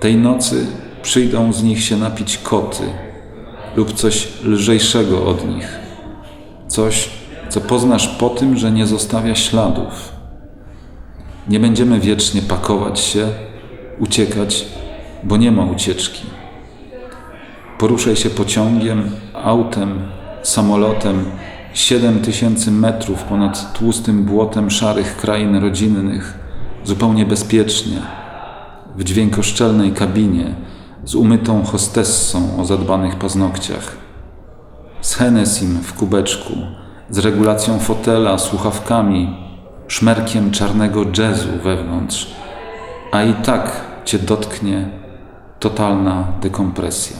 Tej nocy przyjdą z nich się napić koty lub coś lżejszego od nich. Coś, co poznasz po tym, że nie zostawia śladów. Nie będziemy wiecznie pakować się, uciekać, bo nie ma ucieczki. Poruszaj się pociągiem, autem, samolotem, 7 tysięcy metrów ponad tłustym błotem szarych krain rodzinnych, zupełnie bezpiecznie, w dźwiękoszczelnej kabinie, z umytą hostessą o zadbanych paznokciach, z Hennessim w kubeczku, z regulacją fotela, słuchawkami, szmerkiem czarnego jazzu wewnątrz, a i tak cię dotknie totalna dekompresja.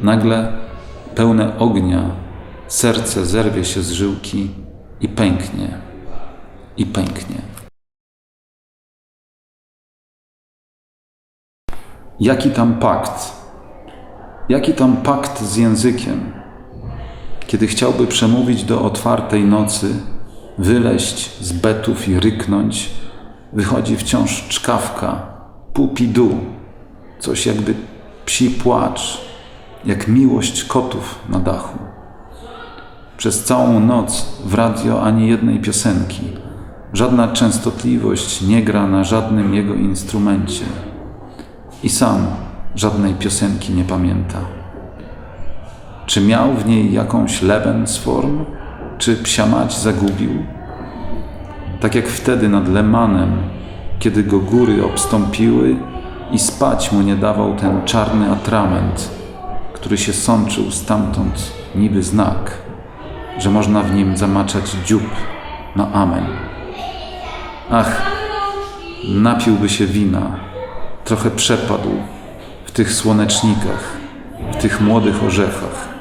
Nagle, pełne ognia, serce zerwie się z żyłki i pęknie, i pęknie. Jaki tam pakt? Jaki tam pakt z językiem? Kiedy chciałby przemówić do otwartej nocy, wyleść z betów i ryknąć, wychodzi wciąż czkawka, pupidu, coś jakby psi płacz, jak miłość kotów na dachu. Przez całą noc w radio ani jednej piosenki. Żadna częstotliwość nie gra na żadnym jego instrumencie. I sam żadnej piosenki nie pamięta. Czy miał w niej jakąś Lebensform? Czy psia mać zagubił? Tak jak wtedy nad Lemanem, kiedy go góry obstąpiły i spać mu nie dawał ten czarny atrament, który się sączył stamtąd niby znak, że można w nim zamaczać dziób na amen. Ach, napiłby się wina, trochę przepadł w tych słonecznikach, w tych młodych orzechach.